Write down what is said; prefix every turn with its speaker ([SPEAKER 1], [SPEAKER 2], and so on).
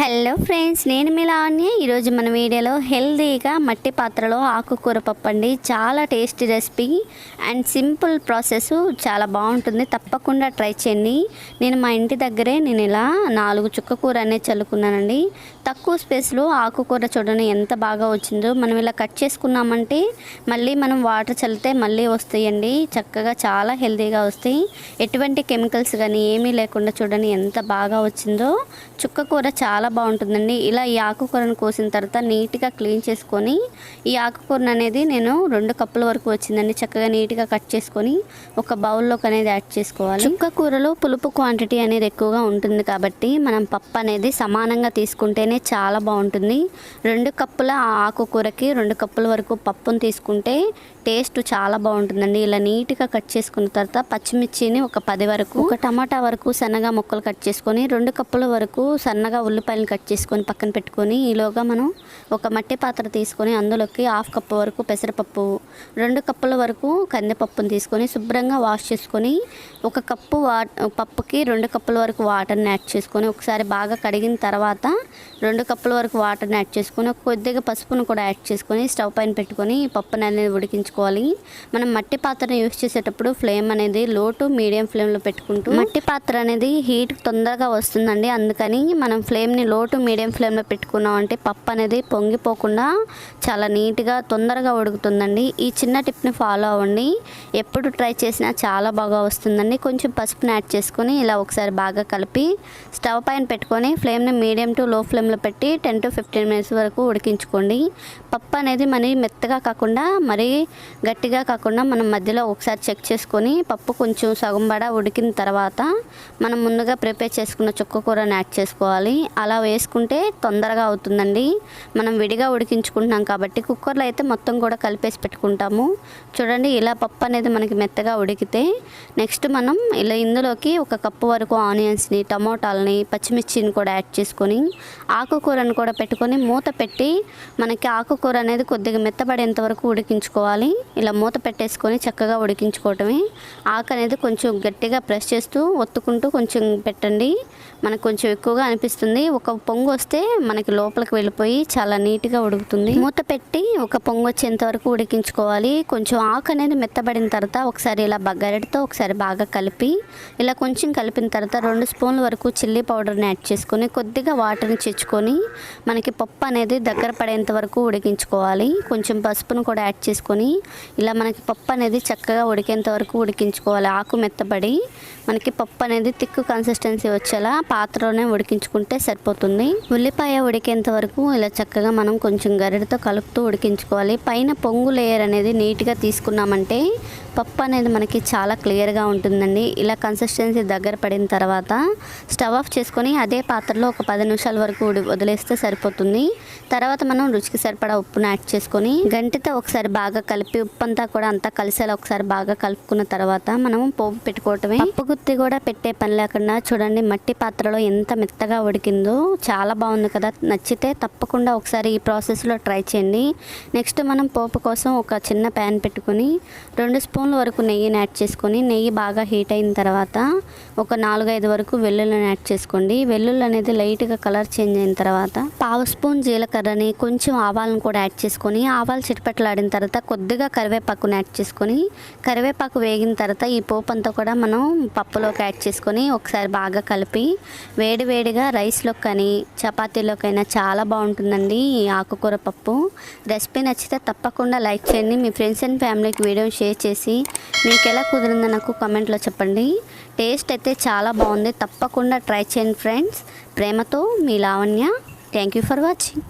[SPEAKER 1] Hello friends నేను మీ లావణ్య. ఈరోజు మన వీడియోలో హెల్తీగా మట్టి పాత్రలో ఆకుకూర పప్పు అండి. చాలా tasty recipe and simple process చాలా బాగుంటుంది. తప్పకుండా ట్రై చేయండి. నేను మా ఇంటి దగ్గరే నేను ఇలా నాలుగు చుక్క కూర అనేది చల్లుకున్నానండి. తక్కువ స్పేస్లో ఆకుకూర చూడండి ఎంత బాగా వచ్చిందో. మనం ఇలా కట్ చేసుకున్నామంటే మళ్ళీ మనం వాటర్ చల్లితే మళ్ళీ వస్తాయండి. చక్కగా చాలా హెల్తీగా వస్తాయి. ఎటువంటి కెమికల్స్ కానీ ఏమీ లేకుండా చూడండి ఎంత బాగా వచ్చిందో. చుక్క కూర చాలా బాగుంటుందండి. ఇలా ఈ ఆకుకూరను కోసిన తర్వాత నీట్గా క్లీన్ చేసుకొని ఈ ఆకుకూరను అనేది నేను రెండు కప్పుల వరకు వచ్చిందండి. చక్కగా నీట్గా కట్ చేసుకొని ఒక బౌల్లోకి అనేది యాడ్ చేసుకోవాలి. చుక్క కూరలో పులుపు క్వాంటిటీ అనేది ఎక్కువగా ఉంటుంది కాబట్టి మనం పప్పు అనేది సమానంగా తీసుకుంటేనే చాలా బాగుంటుంది. రెండు కప్పుల ఆకుకూరకి రెండు కప్పుల వరకు పప్పును తీసుకుంటే టేస్ట్ చాలా బాగుంటుందండి. ఇలా నీట్గా కట్ చేసుకున్న తర్వాత పచ్చిమిర్చిని ఒక పది వరకు ఒక టమాటా వరకు సన్నగా ముక్కలు కట్ చేసుకొని రెండు కప్పుల వరకు సన్నగా ఉల్లిపాయలు కట్ చేసుకొని పక్కన పెట్టుకొని ఈలోగా మనం ఒక మట్టి పాత్ర తీసుకొని అందులోకి హాఫ్ కప్పు వరకు పెసరపప్పు రెండు కప్పుల వరకు కందిపప్పును తీసుకొని శుభ్రంగా వాష్ చేసుకొని ఒక కప్పు వా పప్పుకి రెండు కప్పుల వరకు వాటర్ని యాడ్ చేసుకొని ఒకసారి బాగా కడిగిన తర్వాత రెండు కప్పుల వరకు వాటర్ని యాడ్ చేసుకొని కొద్దిగా పసుపును కూడా యాడ్ చేసుకొని స్టవ్ పైన పెట్టుకొని పప్పుని అనేది ఉడికించుకోవాలి. మనం మట్టి పాత్రను యూస్ చేసేటప్పుడు ఫ్లేమ్ అనేది లో టు మీడియం ఫ్లేమ్లో పెట్టుకుంటూ మట్టి పాత్ర అనేది హీట్ తొందరగా వస్తుందండి. అందుకని మనం ఫ్లేమ్ని లో లోటు మీడియం ఫ్లేమ్లో పెట్టుకున్నాం అంటే పప్పు అనేది పొంగిపోకుండా చాలా నీట్గా తొందరగా ఉడుకుతుందండి. ఈ చిన్న టిప్ని ఫాలో అవ్వండి. ఎప్పుడు ట్రై చేసినా చాలా బాగా వస్తుందండి. కొంచెం పసుపుని యాడ్ చేసుకొని ఇలా ఒకసారి బాగా కలిపి స్టవ్ పైన పెట్టుకొని ఫ్లేమ్ని మీడియం టు లో ఫ్లేమ్లో పెట్టి టెన్ టు ఫిఫ్టీన్ మినిట్స్ వరకు ఉడికించుకోండి. పప్పు అనేది మరి మెత్తగా కాకుండా మరీ గట్టిగా కాకుండా మనం మధ్యలో ఒకసారి చెక్ చేసుకొని పప్పు కొంచెం సగం బడా ఉడికిన తర్వాత మనం ముందుగా ప్రిపేర్ చేసుకున్న చుక్క కూరని యాడ్ చేసుకోవాలి. అలా అలా వేసుకుంటే తొందరగా అవుతుందండి. మనం విడిగా ఉడికించుకుంటున్నాం కాబట్టి కుక్కర్లో అయితే మొత్తం కూడా కలిపేసి పెట్టుకుంటాము. చూడండి ఇలా పప్పు అనేది మనకి మెత్తగా ఉడికితే నెక్స్ట్ మనం ఇలా ఇందులోకి ఒక కప్పు వరకు ఆనియన్స్ని టమోటాలని పచ్చిమిర్చిని కూడా యాడ్ చేసుకొని ఆకుకూరను కూడా పెట్టుకొని మూత పెట్టి మనకి ఆకుకూర అనేది కొద్దిగా మెత్తబడేంత వరకు ఉడికించుకోవాలి. ఇలా మూత పెట్టేసుకొని చక్కగా ఉడికించుకోవటమే. ఆకు అనేది కొంచెం గట్టిగా ప్రెస్ చేస్తూ ఒత్తుకుంటూ కొంచెం పెట్టండి. మనకు కొంచెం ఎక్కువగా అనిపిస్తుంది. ఒక పొంగు వస్తే మనకి లోపలికి వెళ్ళిపోయి చాలా నీట్గా ఉడుకుతుంది. మూత పెట్టి ఒక పొంగు వచ్చేంత వరకు ఉడికించుకోవాలి. కొంచెం ఆకు అనేది మెత్తబడిన తర్వాత ఒకసారి ఇలా బగ్గరెడ్తో ఒకసారి బాగా కలిపి ఇలా కొంచెం కలిపిన తర్వాత రెండు స్పూన్ల వరకు చిల్లీ పౌడర్ని యాడ్ చేసుకొని కొద్దిగా వాటర్ని చిచ్చుకొని మనకి పప్పు అనేది దగ్గర పడేంత వరకు ఉడికించుకోవాలి. కొంచెం పసుపును కూడా యాడ్ చేసుకొని ఇలా మనకి పప్పు అనేది చక్కగా ఉడికేంత వరకు ఉడికించుకోవాలి. ఆకు మెత్తబడి మనకి పప్పు అనేది తిక్కు కన్సిస్టెన్సీ వచ్చేలా పాత్రలోనే ఉడికించుకుంటే సరిపోతుంది. ఉల్లిపాయ ఉడికేంత వరకు ఇలా చక్కగా మనం కొంచెం గరిటతో కలుపుతూ ఉడికించుకోవాలి. పైన పొంగు లేయర్ అనేది నీట్గా తీసుకున్నామంటే పప్పు అనేది మనకి చాలా క్లియర్గా ఉంటుందండి. ఇలా కన్సిస్టెన్సీ దగ్గర పడిన తర్వాత స్టవ్ ఆఫ్ చేసుకొని అదే పాత్రలో ఒక పది నిమిషాల వరకు వదిలేస్తే సరిపోతుంది. తర్వాత మనం రుచికి సరిపడా ఉప్పును యాడ్ చేసుకొని గంటితో ఒకసారి బాగా కలిపి ఉప్పు అంతా కూడా అంతా కలిసేలా ఒకసారి బాగా కలుపుకున్న తర్వాత మనం పోపు పెట్టుకోవటమే. పప్పు గుత్తి కూడా పెట్టే పని లేకుండా చూడండి మట్టి పాత్రలో ఎంత మెత్తగా ఉడికిందో చాలా బాగుంది కదా. నచ్చితే తప్పకుండా ఒకసారి ఈ ప్రాసెస్లో ట్రై చేయండి. నెక్స్ట్ మనం పోపు కోసం ఒక చిన్న ప్యాన్ పెట్టుకొని రెండు స్పూన్ల వరకు నెయ్యిని యాడ్ చేసుకొని నెయ్యి బాగా హీట్ అయిన తర్వాత ఒక నాలుగైదు వరకు వెల్లుల్లిని యాడ్ చేసుకోండి. వెల్లుల్లి అనేది లైట్గా కలర్ చేంజ్ అయిన తర్వాత పావు స్పూన్ జీలకర్రని కొంచెం ఆవాలను కూడా యాడ్ చేసుకొని ఆవాలు చిటపట్లాడిన తర్వాత కొద్దిగా కరివేపాకుని యాడ్ చేసుకొని కరివేపాకు వేగిన తర్వాత ఈ పోపు అంతా కూడా మనం పప్పులోకి యాడ్ చేసుకొని ఒకసారి బాగా కలిపి వేడి వేడిగా రైస్లోకి కానీ చపాతీలోకైనా చాలా బాగుంటుందండి ఈ ఆకుకూర పప్పు. రెసిపీ నచ్చితే తప్పకుండా లైక్ చేయండి. మీ ఫ్రెండ్స్ అండ్ ఫ్యామిలీకి వీడియో షేర్ చేసి మీకు ఎలా కుదిరిందో నాకు కమెంట్లో చెప్పండి. టేస్ట్ అయితే చాలా బాగుంది. తప్పకుండా ట్రై చేయండి ఫ్రెండ్స్. ప్రేమతో మీ Lavanya. Thank you for watching.